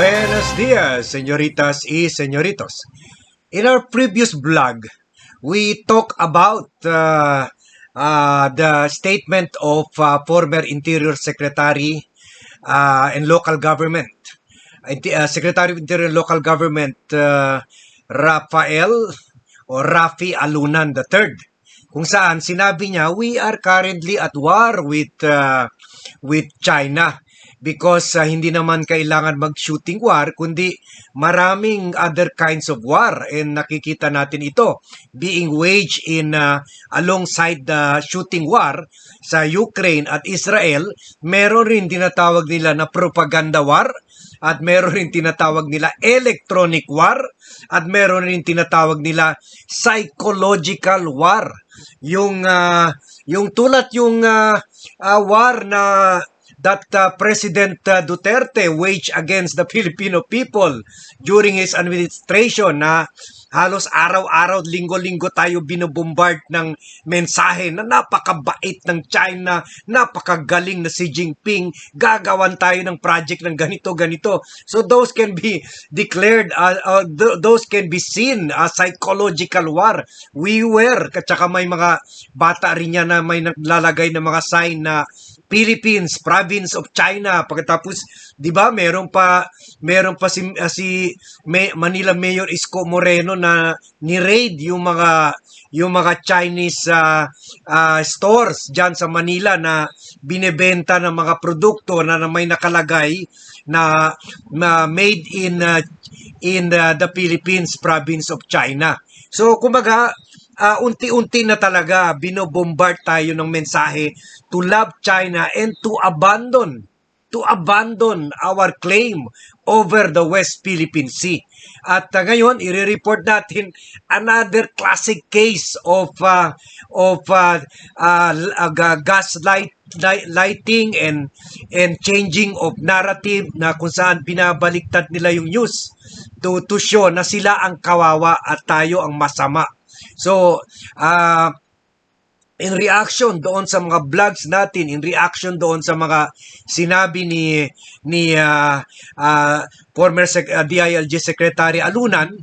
Buenos dias, señoritas y señoritos. In our previous blog, we talk about uh, uh, the statement of uh, former Interior Secretary uh, and Local Government, uh, Secretary of Interior and Local Government uh, Rafael o Rafi Alunan III kung saan sinabi niya we are currently at war with uh, with China because uh, hindi naman kailangan mag-shooting war kundi maraming other kinds of war and nakikita natin ito being waged in uh, alongside the shooting war sa Ukraine at Israel. Meron rin tinatawag nila na propaganda war at meron rin tinatawag nila electronic war at meron rin tinatawag nila psychological war. Yung ah, yung tulad yung ah, ah, war na that uh, President uh, Duterte waged against the Filipino people during his administration na halos araw-araw, linggo-linggo tayo binobombard ng mensahe na napakabait ng China, napakagaling na Xi Jinping, gagawan tayo ng project ng ganito, ganito. So those can be declared, uh, uh, th- those can be seen as psychological war. We were, at saka may mga bata rin yan na may naglalagay ng mga sign na Philippines, province of China. Pagkatapos, 'di ba, meron pa meron pa si, ah, si Manila Mayor Isko Moreno na ni-raid yung mga yung mga Chinese ah, ah, stores diyan sa Manila na binebenta ng mga produkto na, na may nakalagay na, na made in ah, in ah, the Philippines province of China. So kumbaga ah, unti-unti na talaga binobombard tayo ng mensahe to love China and to abandon to abandon our claim over the West Philippine Sea. At ah, ngayon, i-report natin another classic case of uh, of uh, uh, gaslight li- lighting and and changing of narrative na kung saan binabaliktad nila yung news to to show na sila ang kawawa at tayo ang masama. So, ah in reaction doon sa mga vlogs natin, in reaction doon sa mga sinabi ni ni ah, ah, former Sec- ah, DILG Secretary Alunan,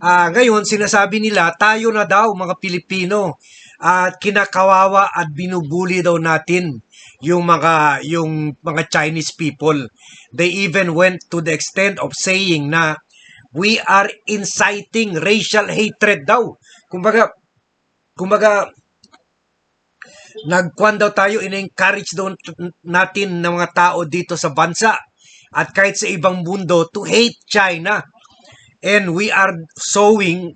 ah, ngayon sinasabi nila tayo na daw mga Pilipino at kinakawawa at binubuli daw natin yung mga yung mga Chinese people. They even went to the extent of saying na we are inciting racial hatred daw. Kumbaga, kumbaga nagkwan daw tayo, in-encourage daw natin ng mga tao dito sa bansa at kahit sa ibang mundo to hate China. And we are sowing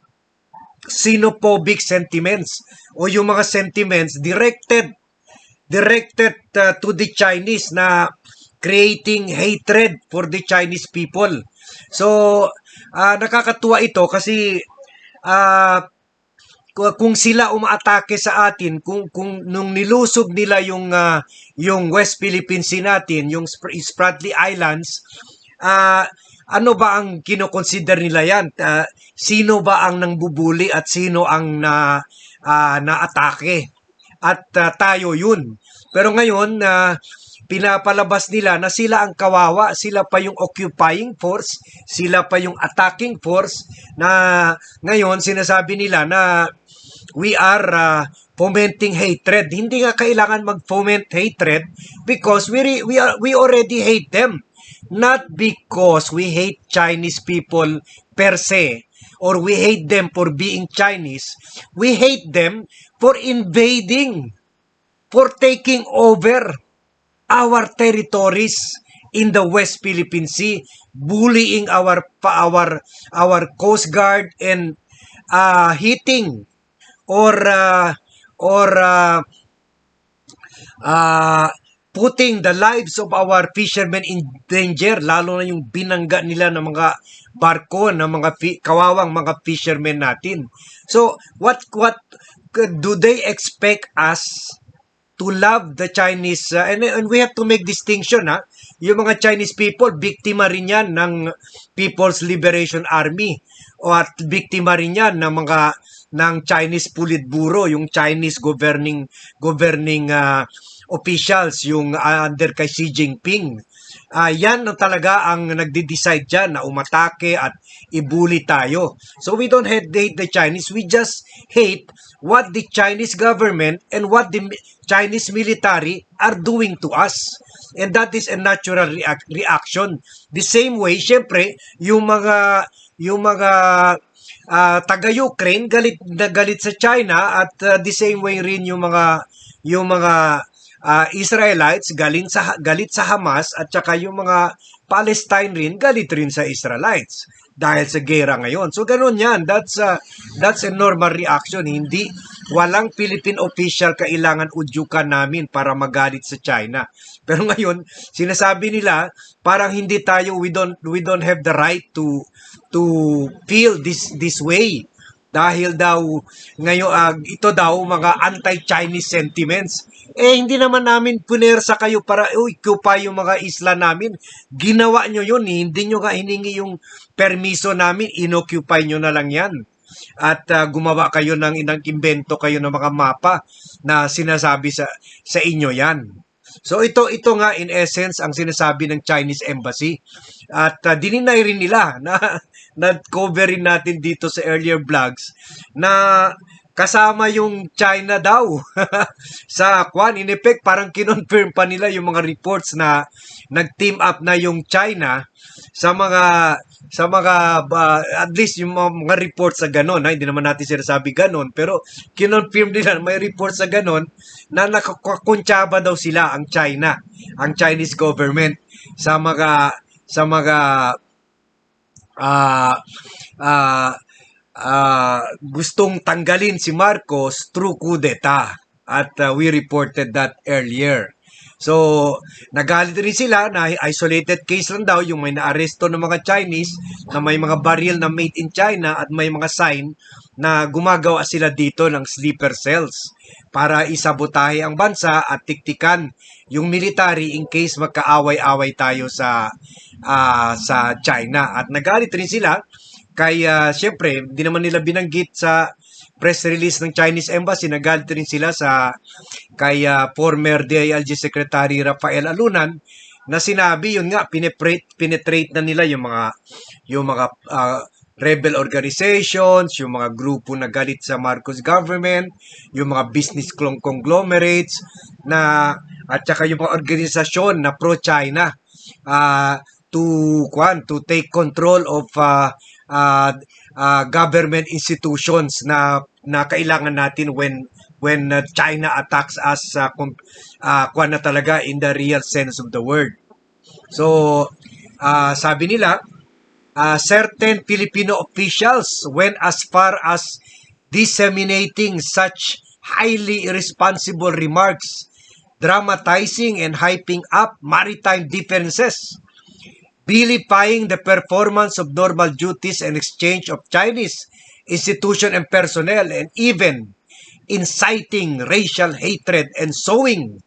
xenophobic sentiments o yung mga sentiments directed directed uh, to the Chinese na creating hatred for the Chinese people. So, ah, nakakatuwa ito kasi ku- kung sila umaatake sa atin, kung kung nung nilusog nila yung ah, yung West Philippine Sea natin, yung Spr- Spratly Islands, ah, ano ba ang kinoconsider nila yan? Ah, sino ba ang nangbubuli at sino ang na ah, naatake? At ah, tayo yun. Pero ngayon na pinapalabas nila na sila ang kawawa, sila pa yung occupying force, sila pa yung attacking force na ngayon sinasabi nila na we are uh, fomenting hatred. Hindi nga kailangan mag-foment hatred because we we are we already hate them. Not because we hate Chinese people per se or we hate them for being Chinese. We hate them for invading, for taking over our territories in the West Philippine Sea, bullying our our our Coast Guard and uh, hitting or uh, or uh, uh, putting the lives of our fishermen in danger, lalo na yung binangga nila ng mga barko ng mga kawawang mga fishermen natin. So, what what do they expect us to love the Chinese uh, and, and we have to make distinction ha. Yung mga Chinese people biktima rin yan ng People's Liberation Army o at biktima rin yan ng mga ng Chinese Politburo yung Chinese governing governing uh, officials yung uh, under kay Xi Jinping ah, yan ang talaga ang nagde-decide dyan na umatake at ibuli tayo. So we don't hate, hate the Chinese, we just hate what the Chinese government and what the Chinese military are doing to us. And that is a natural reac- reaction. The same way, syempre, yung mga yung mga ah, taga-Ukraine galit na galit sa China at ah, the same way rin yung mga yung mga ah, Israelites galing sa galit sa Hamas at saka yung mga Palestine rin galit rin sa Israelites dahil sa gera ngayon. So ganun 'yan. That's a, that's a normal reaction. Hindi walang Philippine official kailangan udyukan namin para magalit sa China. Pero ngayon, sinasabi nila parang hindi tayo we don't we don't have the right to to feel this this way dahil daw ngayon ah, ito daw mga anti-Chinese sentiments. Eh hindi naman namin punersa kayo para uy pa yung mga isla namin. Ginawa nyo yun, eh. hindi nyo nga hiningi yung permiso namin, inoccupy nyo na lang yan. At ah, gumawa kayo ng inang imbento kayo ng mga mapa na sinasabi sa sa inyo yan. So ito ito nga in essence ang sinasabi ng Chinese embassy. At uh, dininay rin nila na na coverin natin dito sa earlier vlogs na kasama yung China daw sa kwan. In effect parang kinonfirm pa nila yung mga reports na nag-team up na yung China sa mga sa mga uh, at least yung mga, mga reports sa ganon ha? hindi naman natin sinasabi ganon pero kinonfirm nila may reports sa ganon na nakakuntsaba daw sila ang China ang Chinese government sa mga sa mga ah ah ah, gustong tanggalin si Marcos through coup d'etat. At uh, we reported that earlier. So, nagalit rin sila na isolated case lang daw yung may naaresto ng mga Chinese na may mga baril na made in China at may mga sign na gumagawa sila dito ng sleeper cells para isabotahe ang bansa at tiktikan yung military in case magkaaway-away tayo sa ah, sa China. At nagalit rin sila kaya syempre, di naman nila binanggit sa press release ng Chinese Embassy, nagalit rin sila sa kay ah, former DILG Secretary Rafael Alunan na sinabi yun nga penetrate penetrate na nila yung mga yung mga ah, rebel organizations, yung mga grupo na galit sa Marcos government, yung mga business conglomerates na at saka yung mga organisasyon na pro-China ah, to kwan to take control of ah, ah, ah, government institutions na na kailangan natin when when uh, China attacks us uh, uh, kwan na talaga in the real sense of the word. So, ah, sabi nila, uh, certain Filipino officials went as far as disseminating such highly irresponsible remarks, dramatizing and hyping up maritime differences, vilifying the performance of normal duties and exchange of Chinese institution and personnel, and even inciting racial hatred and sowing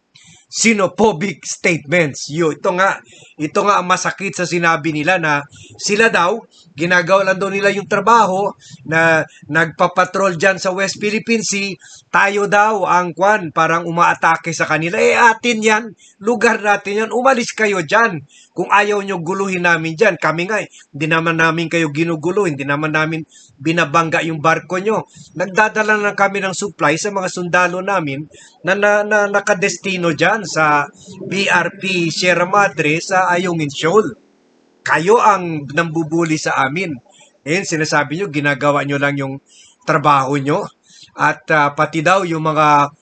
xenophobic statements. Yo, ito nga, ito nga ang masakit sa sinabi nila na sila daw, ginagawa lang daw nila yung trabaho na nagpapatrol dyan sa West Philippine Sea, tayo daw ang kwan, parang umaatake sa kanila. Eh, atin yan, lugar natin yan, umalis kayo dyan. Kung ayaw nyo guluhin namin dyan, kami nga, eh, hindi naman namin kayo ginugulo, hindi naman namin binabangga yung barko nyo. Nagdadala lang kami ng supply sa mga sundalo namin na, na, na nakadestino dyan sa BRP Sierra Madre sa Ayungin Shoal. Kayo ang nambubuli sa amin. Ngayon, sinasabi nyo, ginagawa nyo lang yung trabaho nyo. At ah, pati daw yung mga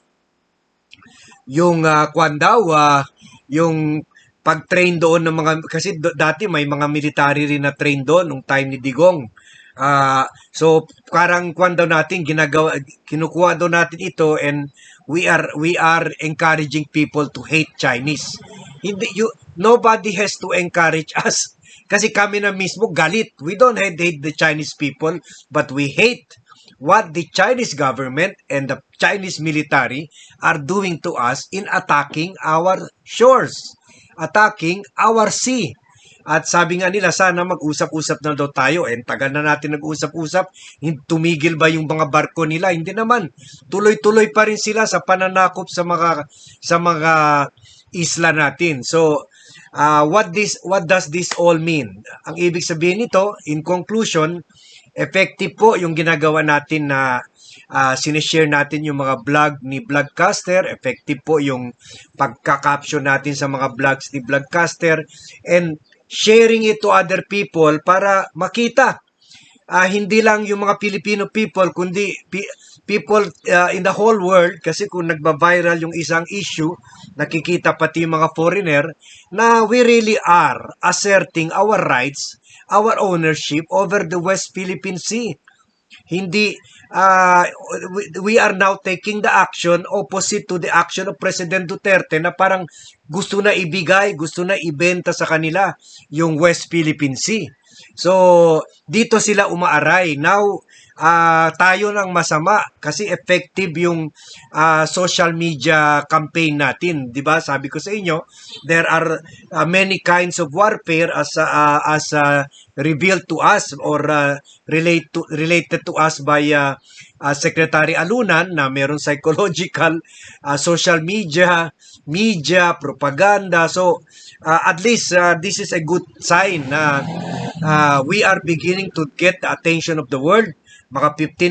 yung uh, kwan daw, ah, yung pag-train doon ng mga, kasi do- dati may mga military rin na train doon nung time ni Digong. Ah, so parang kwan daw natin ginagawa kinukuha daw natin ito and we are we are encouraging people to hate Chinese. Hindi you nobody has to encourage us kasi kami na mismo galit. We don't hate, hate the Chinese people but we hate what the Chinese government and the Chinese military are doing to us in attacking our shores, attacking our sea. At sabi nga nila, sana mag-usap-usap na daw tayo. Eh, tagal na natin nag-usap-usap. Tumigil ba yung mga barko nila? Hindi naman. Tuloy-tuloy pa rin sila sa pananakop sa mga sa mga isla natin. So, Ah, what this what does this all mean? Ang ibig sabihin nito, in conclusion, effective po yung ginagawa natin na uh, sinishare natin yung mga vlog ni Vlogcaster, effective po yung pagka-caption natin sa mga vlogs ni Vlogcaster and sharing it to other people para makita ah, hindi lang yung mga Filipino people kundi people ah, in the whole world kasi kung nagba-viral yung isang issue nakikita pati mga foreigner na we really are asserting our rights our ownership over the West Philippine Sea hindi ah, we, we are now taking the action opposite to the action of President Duterte na parang gusto na ibigay, gusto na ibenta sa kanila yung West Philippine Sea. So, dito sila umaaray. Now, ah, tayo lang masama kasi effective yung ah, social media campaign natin, 'di ba? Sabi ko sa inyo, there are ah, many kinds of warfare as ah, as ah, revealed to us or ah, relate to related to us by ah, ah, Secretary Alunan na meron psychological, ah, social media, media, propaganda. So, ah, at least ah, this is a good sign na ah, we are beginning to get the attention of the world. Mga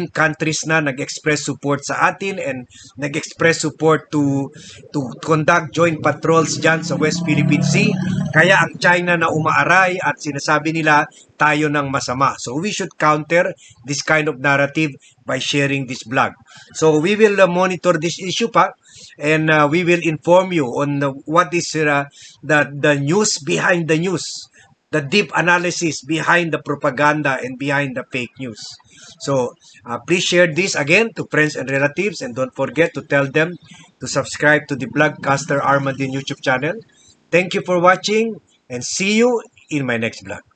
15 countries na nag-express support sa atin and nag-express support to to conduct joint patrols dyan sa West Philippine Sea. Kaya ang China na umaaray at sinasabi nila tayo ng masama. So we should counter this kind of narrative by sharing this blog. So we will uh, monitor this issue pa and uh, we will inform you on uh, what is uh, the the news behind the news the deep analysis behind the propaganda and behind the fake news. So, uh, please share this again to friends and relatives and don't forget to tell them to subscribe to the Blogcaster Armandin YouTube channel. Thank you for watching and see you in my next vlog.